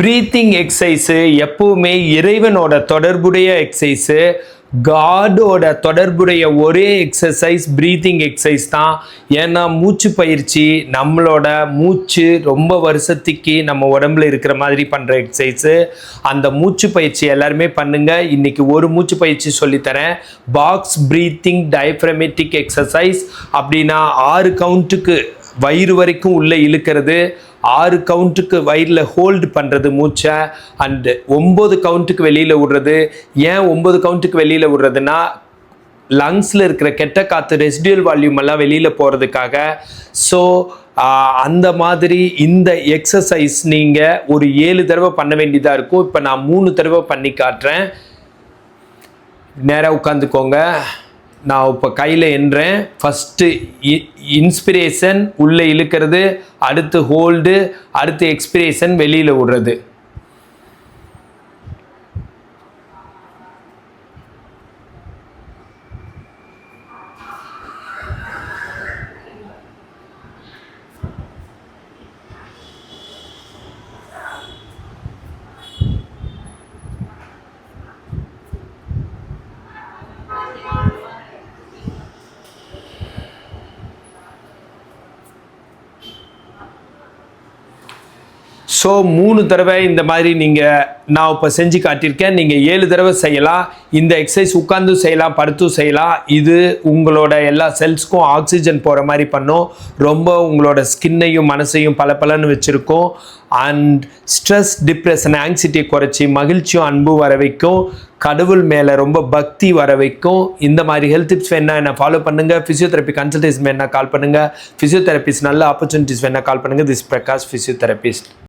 Breathing exercise எப்பவுமே இறைவனோட தொடர்புடைய எக்ஸசைஸு காடோட தொடர்புடைய ஒரே எக்ஸசைஸ் ப்ரீத்திங் எக்ஸசைஸ் தான். ஏன்னா மூச்சு பயிற்சி நம்மளோட மூச்சு ரொம்ப வருஷத்துக்கு நம்ம உடம்புல இருக்கிற மாதிரி பண்ணுற எக்ஸசைஸு அந்த மூச்சு பயிற்சி எல்லாருமே பண்ணுங்க. இன்னைக்கு ஒரு மூச்சு பயிற்சி சொல்லித்தரேன். பாக்ஸ் ப்ரீத்திங் டயஃப்ரமேட்டிக் எக்ஸசைஸ் அப்படின்னா ஆறு கவுண்ட்டுக்கு வயிறு வரைக்கும் உள்ளே இழுக்கிறது. ஆறு கவுண்ட்டுக்கு வயிறில் ஹோல்டு பண்ணுறது மூச்சை. அண்டு ஒம்பது கவுண்ட்டுக்கு வெளியில் விடுறது. ஏன் ஒம்பது கவுண்ட்டுக்கு வெளியில் விடுறதுன்னா லங்ஸில் இருக்கிற கெட்ட காற்று ரெசிடியூல் வால்யூம் எல்லாம் வெளியில் போகிறதுக்காக ஸோ அந்த மாதிரி இந்த எக்ஸசைஸ் நீங்கள் ஒரு ஏழு தடவை பண்ண வேண்டியதாக இருக்கும். இப்போ நான் மூணு தடவை பண்ணி காட்டுறேன். நேராக உட்காந்துக்கோங்க. நான் இப்போ கையில் என்றேன். ஃபஸ்ட்டு இன்ஸ்பிரேஷன் உள்ளே இழுக்கிறது அடுத்து ஹோல்டு அடுத்து எக்ஸ்பிரேஷன் வெளியில் விடுறது. ஸோ மூணு தடவை இந்த மாதிரி நீங்கள் நான் இப்போ செஞ்சு காட்டியிருக்கேன். நீங்கள் ஏழு தடவை செய்யலாம். இந்த எக்ஸசைஸ் உட்காந்தும் செய்யலாம் படுத்தும் செய்யலாம். இது உங்களோட எல்லா செல்ஸ்க்கும் ஆக்சிஜன் போகிற மாதிரி பண்ணும். ரொம்ப உங்களோட ஸ்கின்னையும் மனசையும் பல பலன்னு வச்சுருக்கும். அண்ட் ஸ்ட்ரெஸ் டிப்ரெஷன் ஆங்ஸிட்டியை குறைச்சி மகிழ்ச்சியும் அன்பும் வர வைக்கும். கடவுள் மேலே ரொம்ப பக்தி வர வைக்கும். இந்த மாதிரி ஹெல்த் டிப்ஸ் வேணால் என்ன ஃபாலோ பண்ணுங்கள் ஃபிசியோதெரப்பி கன்சல்டேஷன் வேணால் கால் பண்ணுங்கள் ஃபிசியோதெரபிஸ்ட் நல்ல ஆப்பர்ச்சுனிட்டிஸ் வேணால் கால் பண்ணுங்கள் திஸ் பிரகாஷ் ஃபிசியோதெரபிஸ்ட்